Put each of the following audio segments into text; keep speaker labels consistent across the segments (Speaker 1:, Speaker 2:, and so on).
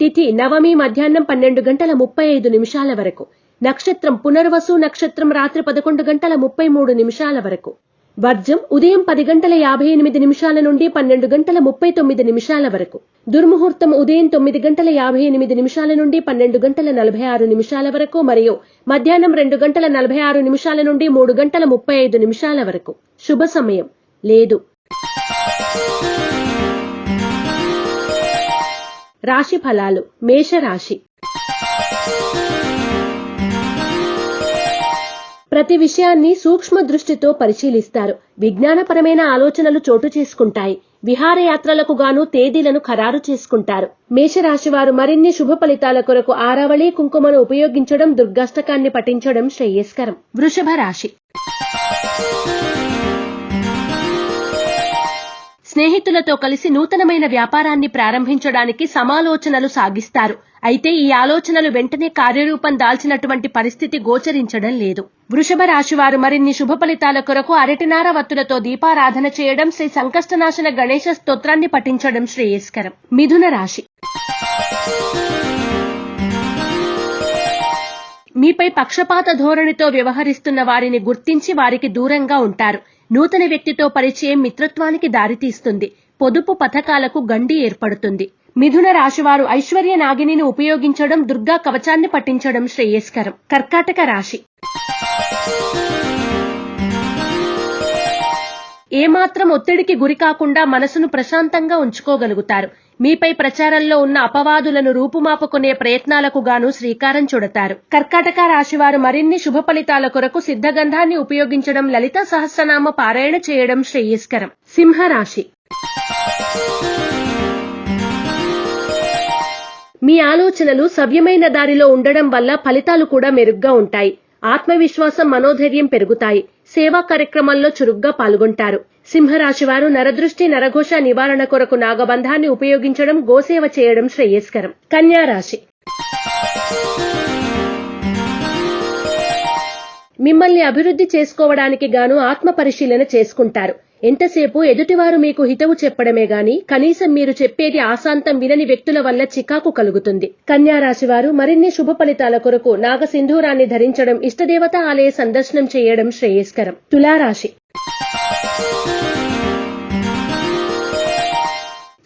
Speaker 1: తిథి నవమి మధ్యాహ్నం పన్నెండు గంటల ముప్పై ఐదు నిమిషాల వరకు. నక్షత్రం పునర్వసు నక్షత్రం రాత్రి పదకొండు గంటల ముప్పై మూడు నిమిషాల వరకు. వర్జం ఉదయం పది గంటల యాభై ఎనిమిది నిమిషాల నుండి పన్నెండు గంటల ముప్పై తొమ్మిది నిమిషాల వరకు. దుర్ముహూర్తం ఉదయం తొమ్మిది గంటల యాభై ఎనిమిది నిమిషాల నుండి పన్నెండు గంటల నలభై ఆరు నిమిషాల వరకు మరియు మధ్యాహ్నం రెండు గంటల నలభై ఆరు నిమిషాల నుండి మూడు గంటల ముప్పై ఐదు నిమిషాల వరకు. శుభ సమయం. లేదు. రాశి ఫలాలు మేషరాశి. ప్రతి విషయాన్ని సూక్ష్మ దృష్టితో పరిశీలిస్తారు. విజ్ఞానపరమైన ఆలోచనలు చోటు చేసుకుంటాయి. విహారయాత్రలకు గాను తేదీలను ఖరారు చేసుకుంటారు. మేషరాశివారు మరిన్ని శుభ ఫలితాల కొరకు ఆరావళి కుంకుమను ఉపయోగించడం దుర్గాష్టకాన్ని పఠించడం శ్రేయస్కరం. వృషభ రాశి స్నేహితులతో కలిసి నూతనమైన వ్యాపారాన్ని ప్రారంభించడానికి సమాలోచనలు సాగిస్తారు. అయితే ఈ ఆలోచనలు వెంటనే కార్యరూపం దాల్చినటువంటి పరిస్థితి గోచరించడం లేదు. వృషభ రాశి వారు మరిన్ని శుభ ఫలితాల కొరకు అరటినార వత్తులతో దీపారాధన చేయడం శ్రీ సంకష్టనాశన గణేశ స్తోత్రాన్ని పఠించడం శ్రేయస్కరం. మిథున రాశి. మీపై పక్షపాత ధోరణితో వ్యవహరిస్తున్న వారిని గుర్తించి వారికి దూరంగా ఉంటారు. నూతన వ్యక్తితో పరిచయం మిత్రత్వానికి దారితీస్తుంది. పొదుపు పథకాలకు గండి ఏర్పడుతుంది. మిథున రాశివారు ఐశ్వర్య నాగిని ఉపయోగించడం దుర్గా కవచాన్ని పట్టించడం శ్రేయస్కరం. కర్కాటక రాశి. ఏమాత్రం ఒత్తిడికి గురి కాకుండా మనసును ప్రశాంతంగా ఉంచుకోగలుగుతారు. మీపై ప్రచారంలో ఉన్న అపవాదులను రూపుమాపుకునే ప్రయత్నాలకు గాను శ్రీకారం చుడతారు. కర్కాటక రాశివారు మరిన్ని శుభ ఫలితాల కొరకు సిద్ధగంధాన్ని ఉపయోగించడం లలిత సహస్రనామ పారాయణ చేయడం శ్రేయస్కరం. సింహరాశి. మీ ఆలోచనలు సవ్యమైన దారిలో ఉండడం వల్ల ఫలితాలు కూడా మెరుగ్గా ఉంటాయి. ఆత్మవిశ్వాసం మనోధైర్యం పెరుగుతాయి. సేవా కార్యక్రమాల్లో చురుగ్గా పాల్గొంటారు. సింహరాశి వారు నరదృష్టి నరఘోష నివారణ కొరకు నాగబంధాన్ని ఉపయోగించడం గోసేవ చేయడం శ్రేయస్కరం. కన్యా రాశి. మిమ్మల్ని అభివృద్ధి చేసుకోవడానికి గాను ఆత్మ పరిశీలన చేసుకుంటారు. ఎంతసేపు ఎదుటివారు మీకు హితవు చెప్పడమే గాని కనీసం మీరు చెప్పేది ఆశాంతం వినని వ్యక్తుల వల్ల చికాకు కలుగుతుంది. కన్యారాశి వారు మరిన్ని శుభ ఫలితాల కొరకు నాగసింధూరాన్ని ధరించడం ఇష్టదేవత ఆలయ సందర్శనం చేయడం శ్రేయస్కరం. తులారాశి.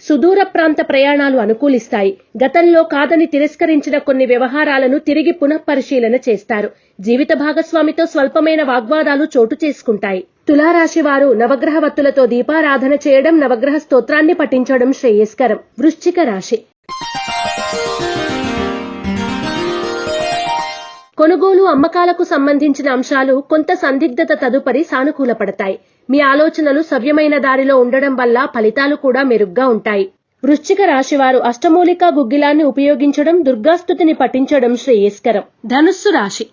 Speaker 1: సుదూర ప్రాంత ప్రయాణాలు అనుకూలిస్తాయి. గతంలో కాదని తిరస్కరించిన కొన్ని వ్యవహారాలను తిరిగి పునఃపరిశీలన చేస్తారు. జీవిత భాగస్వామితో స్వల్పమైన వాగ్వాదాలు చోటు చేసుకుంటాయి. తులారాశి వారు నవగ్రహ వత్తులతో దీపారాధన చేయడం నవగ్రహ స్తోత్రాన్ని పఠించడం శ్రేయస్కరం. వృశ్చిక రాశి. కొనుగోలు అమ్మకాలకు సంబంధించిన అంశాలు కొంత సందిగ్ధత తదుపరి సానుకూలపడతాయి. మీ ఆలోచనలు సవ్యమైన దారిలో ఉండడం వల్ల ఫలితాలు కూడా మెరుగ్గా ఉంటాయి. వృశ్చిక రాశివారు అష్టమూలికా గుగ్గిలాన్ని ఉపయోగించడం దుర్గాస్తుతిని పఠించడం శ్రేయస్కరం. ధనుస్సు రాశి.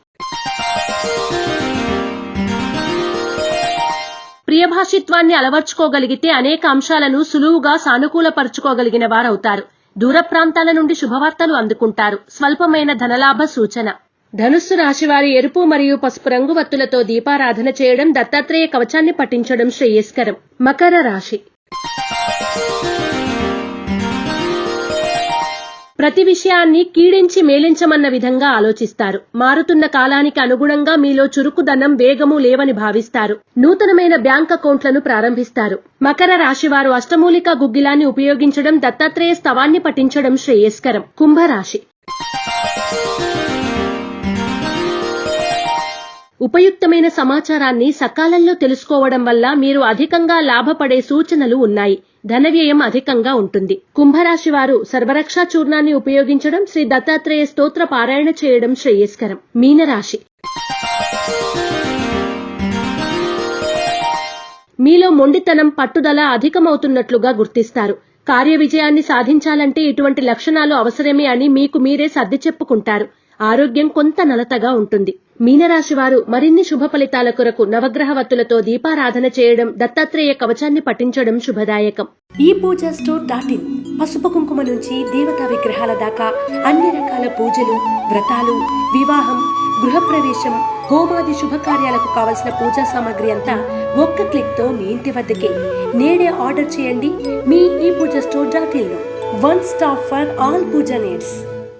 Speaker 1: ప్రియభాషిత్వాన్ని అలవర్చుకోగలిగితే అనేక అంశాలను సులువుగా సానుకూలపరుచుకోగలిగిన వారవుతారు. దూర ప్రాంతాల నుండి శుభవార్తలు అందుకుంటారు. స్వల్పమైన ధనలాభ సూచన. ధనుస్సు రాశివారి ఎరుపు మరియు పసుపు రంగు వత్తులతో దీపారాధన చేయడం దత్తాత్రేయ కవచాన్ని పఠించడం శ్రేయస్కరం. మకర రాశి. ప్రతి విషయాన్ని కీడించి మేలించమన్న విధంగా ఆలోచిస్తారు. మారుతున్న కాలానికి అనుగుణంగా మీలో చురుకుదనం వేగము లేవని భావిస్తారు. నూతనమైన బ్యాంక్ అకౌంట్లను ప్రారంభిస్తారు. మకర రాశివారు అష్టమూలిక గుగ్గిలాన్ని ఉపయోగించడం దత్తాత్రేయ స్తవాన్ని పఠించడం శ్రేయస్కరం. కుంభరాశి ఉపయుక్తమైన సమాచారాన్ని సకాలంలో తెలుసుకోవడం వల్ల మీరు అధికంగా లాభపడే సూచనలు ఉన్నాయి. ధన వ్యయం అధికంగా ఉంటుంది. కుంభరాశి వారు సర్వరక్షా చూర్ణాన్ని ఉపయోగించడం శ్రీ దత్తాత్రేయ స్తోత్ర పారాయణ చేయడం శ్రేయస్కరం. మీనరాశి. మీలో మొండితనం పట్టుదల అధికమవుతున్నట్లుగా గుర్తిస్తారు. కార్య విజయాన్ని సాధించాలంటే ఇటువంటి లక్షణాలు అవసరమే అని మీకు మీరే సర్ది చెప్పుకుంటారు. ఆరోగ్యం కొంత నలతగా ఉంటుంది. మీనరాశి వారు మరిన్ని శుభ ఫలితాల కొరకు నవగ్రహ వత్తులతో దీపారాధన చేయడం దత్తాత్రేయ కవచాన్ని పఠించడం శుభదాయకం. ఈ పూజ స్టోర్ డాట్ ఇన్. పసుపు కుంకుమ నుంచి దేవతా విగ్రహాల దాకా అన్ని రకాల పూజలు వ్రతాలు వివాహం గృహప్రవేశం హోమాది శుభకార్యాలకు కావలసిన పూజా సామాగ్రి అంతా ఒక్క క్లిక్తో మీ ఇంటి వద్దకే. నేడే ఆర్డర్ చేయండి మీ e Puja store dot in one stop for all puja needs.